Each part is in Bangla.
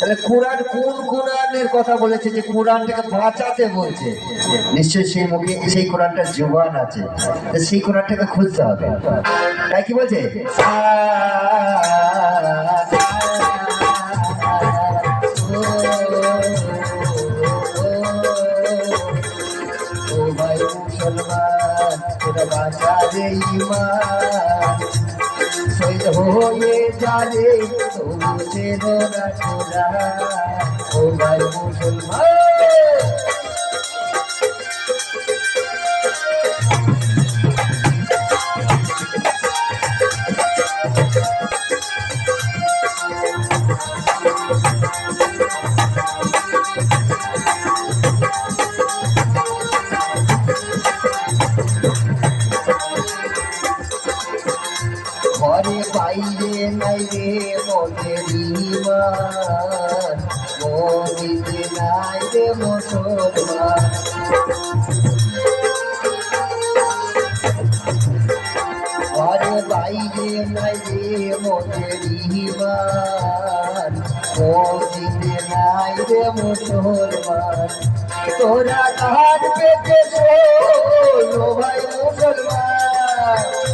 তাহলে কোরআন কোন কোরআনের কথা বলেছে যে কোরআনটাকে বাঁচাতে বলছে? নিশ্চয়ই সেই মুখে সেই কোরআনটা আছে। সেই কোরআনটাকে হবে। তাই কি বলছে? হয়ে যারে তবু চেনো না তোরা ও ভাই মুসলমান। ইমান মনিতে নাই রে মুসলমান বাইরে নাই রে মনের ইমান মনিতে নাই রে মুসলমান তোরা ঘাট পেতে ভাই মুসলমান।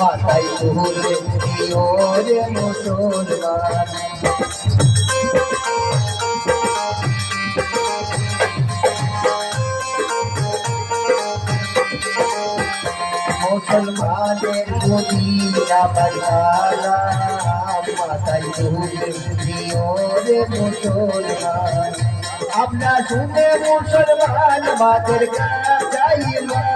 মাথায় তুলে দিও রে মুসলমান মুসলমানের দুনিয়া মাঝগানা মাথায় তুলে দিও রে মুসলমান আমরা শুনে মুসলমান মাদের যাইবা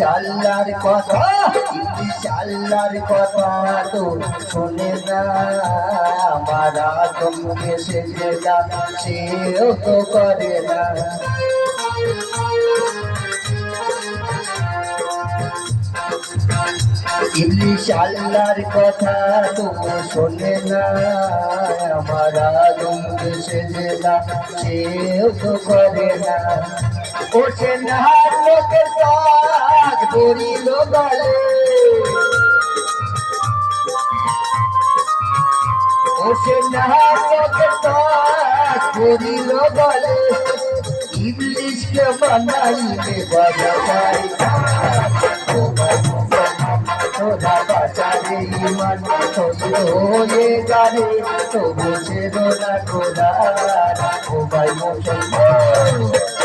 ইবলিশ কথা ইবলিশ আল্লাহর কথা তো শোনে না। আমার আদমকে সে যেটা সেও তো করে না। ইবলিশ আল্লাহর কথা তো শোনে না। আমার আদমকে সে যেটা সেও তো করে না। ও সে নাহার লোকের পাক, ধরিল গলে। ও সে লোকের পাক, ধরিল গলে। ইবলিশকে বানাইলে ও ভাই মুসলমান।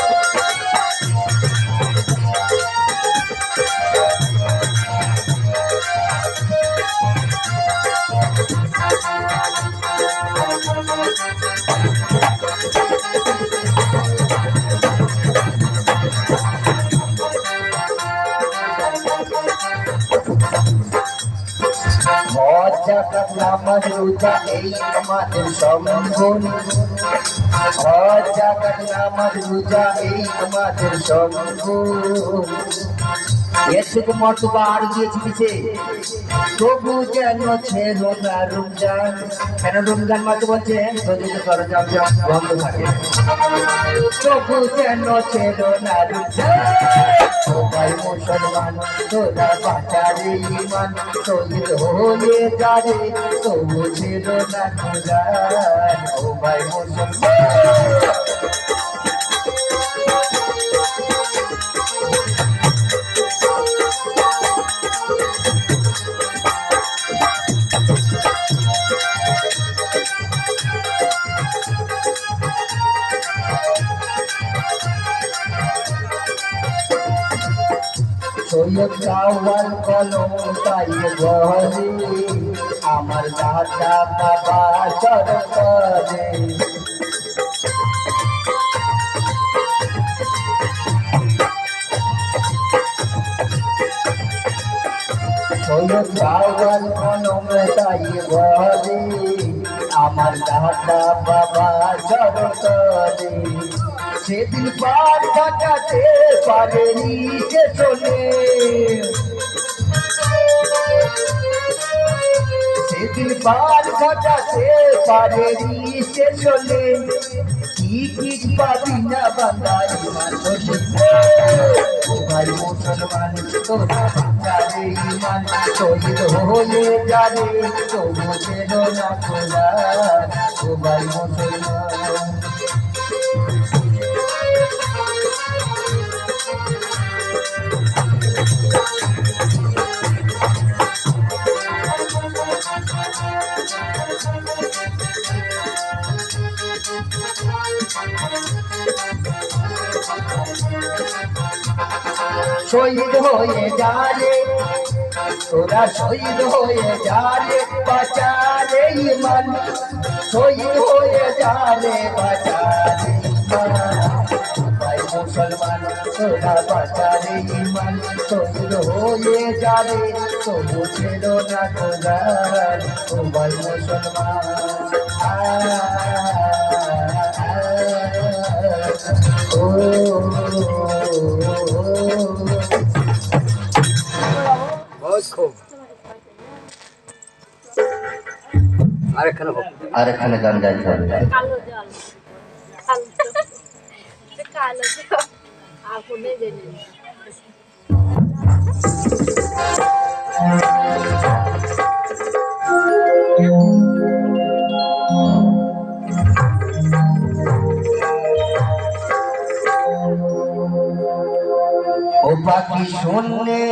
জাকাত নামাজ রোজা এই আমাদের সম্বল হজ নামাজ রোজা এই আমাদের সম্বল মর্তবা আর দিয়েছি কিসে তবু যেন ছেড় না রমজান। কেন রমজান মাসে বলছে? যদি সরঞ্জাম বন্ধ থাকে। তবু যেন ছেড় না রমজান। সবাই মুসলমান, তোরা বাঁচারে ইমান শহীদ হয়ে যারে, তবু ছিল না ও ভাই মুসলমান। সৈয়দ চাওয়াল কলম তাই বলে, আমার দাদা বাবা চরকরে সৈয়দ চাওয়াল কলম তাই বলে, আমার দাদা বাবা চরকরে সেদিন পার কাটাতে পারেনি কে চলে। সেদিন পার কাটাতে পারেনি সে চলে। কি কি পাবি না বান্দাই ভাই মুসলমান বাঁচারে ইমান শহীদ হয়ে না খোলা। মুসলমান শহীদ হয়ে যারে তোরা শহীদ হয়ে যারে বাঁচারে ইমান শহীদ হয়ে যারে বাঁচারে ভাই মুসলমান হয়ে মুসলমান बहुत खूब আরেকখানে হোক আর এখানে গান গাইতে হবে কালো জল কালো জল কালো জল আগুনে জেনে ও পাখি শুনলে